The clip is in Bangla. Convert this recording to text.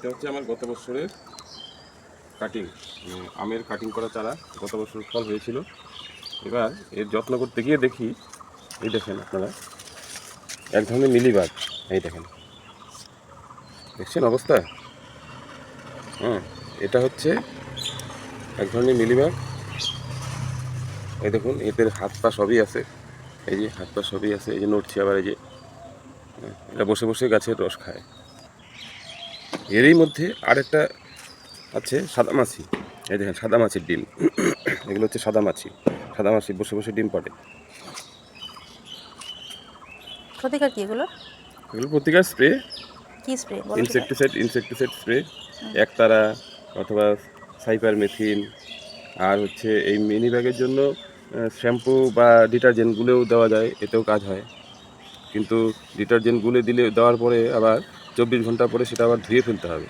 এটা হচ্ছে আমার গত বছরের কাটিং আমের কাটিং করা চারা। গত বছর ফল হয়েছিল। এবার এর যত্ন করতে গিয়ে দেখি এই দেখেন আপনারা এক ধরনের মিলিবাগ এই দেখেন। দেখছেন অবস্থা? হ্যাঁ এটা হচ্ছে এক ধরনের মিলিবাগ এই দেখুন এদের হাত পা সবই আছে। এই যে হাত পা সবই আছে এই যে নড়ছে আবার এই যে। হ্যাঁ, এটা বসে বসে গাছের রস খায়। এরই মধ্যে আরেকটা আছে সাদা মাছি এই দেখেন সাদা মাছির ডিম। এগুলো হচ্ছে সাদা মাছি সাদা মাছি বসে বসে ডিম পাড়ে। ক্ষতিকর কি এগুলো? এগুলো প্রতিকার স্প্রে কি spray insecticide insecticide spray Actara অথবা সাইপার মেথিন আর হচ্ছে এই মিনি ব্যাগের জন্য শ্যাম্পু বা ডিটারজেন্টগুলোও দেওয়া যায় এতেও কাজ হয়। কিন্তু ডিটারজেন্ট ডিটারজেন্টগুলো দিলে দেওয়ার পরে আবার চব্বিশ ঘণ্টা পরে সেটা আবার ধুয়ে ফেলতে হবে।